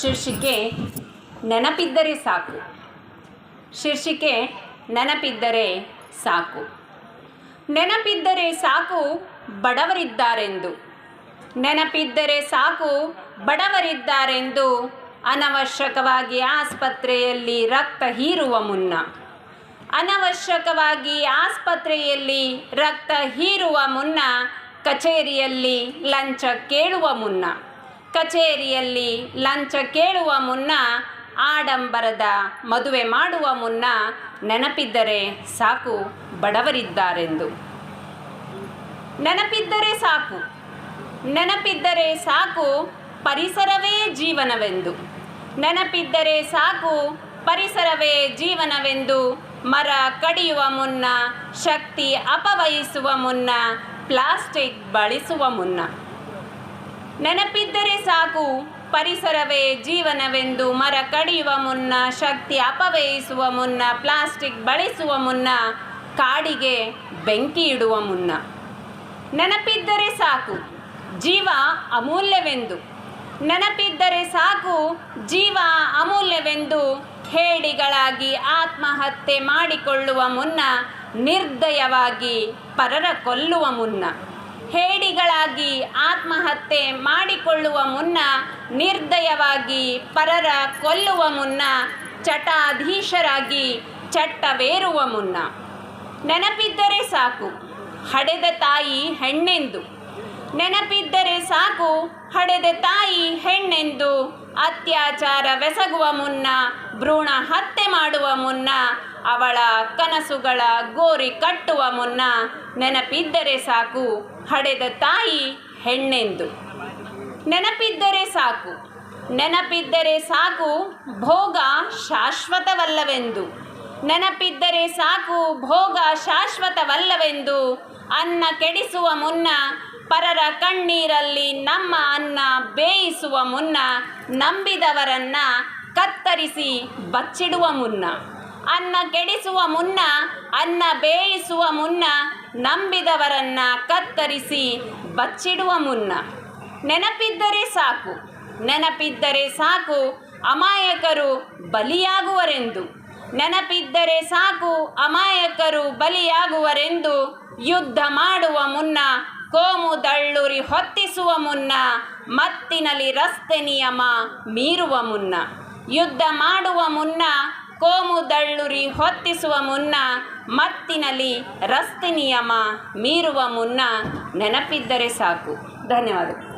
ಶೀರ್ಷಿಕೆ ನೆನಪಿದ್ದರೆ ಸಾಕು. ಶೀರ್ಷಿಕೆ ನೆನಪಿದ್ದರೆ ಸಾಕು. ನೆನಪಿದ್ದರೆ ಸಾಕು ಬಡವರಿದ್ದಾರೆಂದು. ನೆನಪಿದ್ದರೆ ಸಾಕು ಬಡವರಿದ್ದಾರೆಂದು ಅನವಶ್ಯಕವಾಗಿ ಆಸ್ಪತ್ರೆಯಲ್ಲಿ ರಕ್ತ ಹೀರುವ ಮುನ್ನ. ಅನವಶ್ಯಕವಾಗಿ ಆಸ್ಪತ್ರೆಯಲ್ಲಿ ರಕ್ತ ಹೀರುವ ಮುನ್ನ, ಕಚೇರಿಯಲ್ಲಿ ಲಂಚ ಕೇಳುವ ಮುನ್ನ. ಕಚೇರಿಯಲ್ಲಿ ಲಂಚ ಕೇಳುವ ಮುನ್ನ, ಆಡಂಬರದ ಮದುವೆ ಮಾಡುವ ಮುನ್ನ ನೆನಪಿದ್ದರೆ ಸಾಕು ಬಡವರಿದ್ದಾರೆಂದು. ನೆನಪಿದ್ದರೆ ಸಾಕು. ನೆನಪಿದ್ದರೆ ಸಾಕು ಪರಿಸರವೇ ಜೀವನವೆಂದು. ನೆನಪಿದ್ದರೆ ಸಾಕು ಪರಿಸರವೇ ಜೀವನವೆಂದು. ಮರ ಕಡಿಯುವ ಮುನ್ನ, ಶಕ್ತಿ ಅಪವಹಿಸುವ ಮುನ್ನ, ಪ್ಲಾಸ್ಟಿಕ್ ಬಳಸುವ ಮುನ್ನ. ನೆನಪಿದ್ದರೆ ಸಾಕು, ಪರಿಸರವೇ ಜೀವನವೆಂದು ಮರ ಕಡಿಯುವ ಮುನ್ನ, ಶಕ್ತಿ ಅಪವ್ಯಯಿಸುವ ಮುನ್ನ, ಪ್ಲಾಸ್ಟಿಕ್ ಬಳಸುವ ಮುನ್ನ, ಕಾಡಿಗೆ ಬೆಂಕಿ ಇಡುವ ಮುನ್ನ. ನೆನಪಿದ್ದರೆ ಸಾಕು, ಜೀವ ಅಮೂಲ್ಯವೆಂದು. ನೆನಪಿದ್ದರೆ ಸಾಕು, ಜೀವ ಅಮೂಲ್ಯವೆಂದು. ಹೇಡಿಗಳಾಗಿ ಆತ್ಮಹತ್ಯೆ ಮಾಡಿಕೊಳ್ಳುವ ಮುನ್ನ, ನಿರ್ದಯವಾಗಿ ಪರರ ಕೊಲ್ಲುವ ಮುನ್ನ. ಹೇಡಿಗಳಾಗಿ ಆತ್ಮಹತ್ಯೆ ಮಾಡಿಕೊಳ್ಳುವ ಮುನ್ನ, ನಿರ್ದಯವಾಗಿ ಪರರ ಕೊಲ್ಲುವ ಮುನ್ನ, ಚಟಾಧೀಶರಾಗಿ ಚಟ್ಟವೇರುವ ಮುನ್ನ. ನೆನಪಿದ್ದರೆ ಸಾಕು, ಹಡೆದ ತಾಯಿ ಹೆಣ್ಣೆಂದು. ನೆನಪಿದ್ದರೆ ಸಾಕು, ಹಡೆದ ತಾಯಿ ಹೆಣ್ಣೆಂದು. ಅತ್ಯಾಚಾರವೆಸಗುವ ಮುನ್ನ, ಭ್ರೂಣ ಹತ್ಯೆ ಮಾಡುವ ಮುನ್ನ, ಅವಳ ಕನಸುಗಳ ಗೋರಿ ಕಟ್ಟುವ ಮುನ್ನ ನೆನಪಿದ್ದರೆ ಸಾಕು, ಹಡೆದ ತಾಯಿ ಹೆಣ್ಣೆಂದು. ನೆನಪಿದ್ದರೆ ಸಾಕು ನೆನಪಿದ್ದರೆ ಸಾಕು, ಭೋಗ ಶಾಶ್ವತವಲ್ಲವೆಂದು. ನೆನಪಿದ್ದರೆ ಸಾಕು, ಭೋಗ ಶಾಶ್ವತವಲ್ಲವೆಂದು, ಅನ್ನ ಕೆಡಿಸುವ ಮುನ್ನ ಪರರ ಕಣ್ಣೀರಲ್ಲಿ ನಮ್ಮ ಅನ್ನ ಬೇಯಿಸುವ ಮುನ್ನ ನಂಬಿದವರನ್ನ ಕತ್ತರಿಸಿ ಬಚ್ಚಿಡುವ ಮುನ್ನ. ಅನ್ನ ಕೆಡಿಸುವ ಮುನ್ನ, ಅನ್ನ ಬೇಯಿಸುವ ಮುನ್ನ ನಂಬಿದವರನ್ನ ಕತ್ತರಿಸಿ ಬಚ್ಚಿಡುವ ಮುನ್ನ. ನೆನಪಿದ್ದರೆ ಸಾಕು ನೆನಪಿದ್ದರೆ ಸಾಕು, ಅಮಾಯಕರು ಬಲಿಯಾಗುವರೆಂದು. ನೆನಪಿದ್ದರೆ ಸಾಕು ಅಮಾಯಕರು ಬಲಿಯಾಗುವರೆಂದು ಯುದ್ಧ ಮಾಡುವ ಮುನ್ನ, ಕೋಮು ದಳ್ಳುರಿ ಹೊತ್ತಿಸುವ ಮುನ್ನ, ಮತ್ತಿನಲ್ಲಿ ರಸ್ತೆ ನಿಯಮ ಮೀರುವ ಮುನ್ನ. ಯುದ್ಧ ಮಾಡುವ ಮುನ್ನ, ಕೋಮು ದಳ್ಳುರಿ ಹೊತ್ತಿಸುವ ಮುನ್ನ, ಮತ್ತಿನಲ್ಲಿ ರಸ್ತೆ ನಿಯಮ ಮೀರುವ ಮುನ್ನ ನೆನಪಿದ್ದರೆ ಸಾಕು. ಧನ್ಯವಾದ